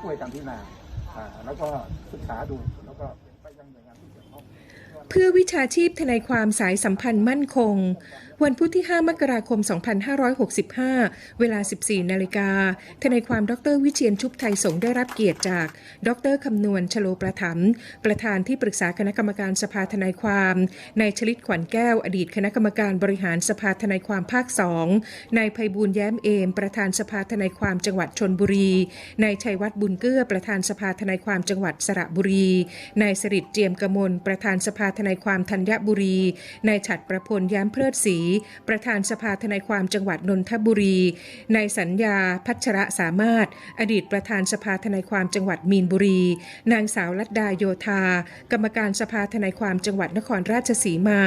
ช่วยกันพิจารณาแล้วก็ศึกษาดูแล้วก็ไปยังหน่วยงานที่เกี่ยวข้องเพื่อวิชาชีพทนายความสายสัมพันธ์มั่นคงวันพุธที่ 5 มกราคม 2565 เวลา 14 นาฬิกา ทนายความดรวิเชียนชุบไทยสงได้รับเกียรติจาก ดรคำนวณชโลประถมประธานที่ปรึกษาคณะกรรมการสภาทนายความนายชลิตขวัญแก้ว อดีตคณะกรรมการบริหารสภาทนายความภาค2นายไพบูลย์แย้มเอม ประธานสภาทนายความจังหวัดชนบุรีนายชัยวัฒน์บุญเกื้อประธานสภาทนายความจังหวัดสระบุรีนายสริตเจียมกมลประธานสภาทนายความธัญบุรีนายฉัดประพลย้มเพลิดศรีประธานสภาทนายความจังหวัดนนทบุรี นายสัญญาพัชระสามารถ อดีตประธานสภาทนายความจังหวัดมีนบุรี นางสาวลัดดาโยธา กรรมการสภาทนายความจังหวัดนครราชสีมา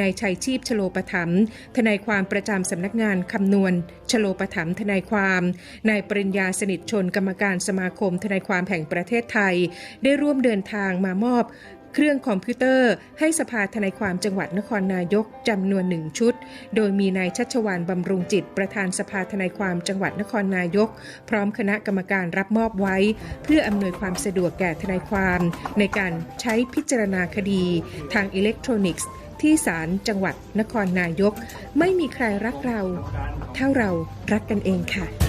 นายชัยชีพชโลปถัมทนายความประจำสำนักงานคำนวณ ชโลปถัมทนายความ นายปริญญาสนิทชนกรรมการสมาคมทนายความแห่งประเทศไทย ได้ร่วมเดินทางมามอบ เครื่องคอมพิวเตอร์ ให้สภาทนายความจังหวัดนครนายกจำนวนหนึ่งชุด โดยมีนายชัชวานบำรุงจิต ประธานสภาทนายความจังหวัดนครนายก พร้อมคณะกรรมการรับมอบไว้ เพื่ออำนวยความสะดวกแก่ทนายความ ในการใช้พิจารณาคดี ทางอิเล็กทรอนิกส์ ที่ศาลจังหวัดนครนายก ไม่มีใครรักเรา เท่าเรารักกันเองค่ะ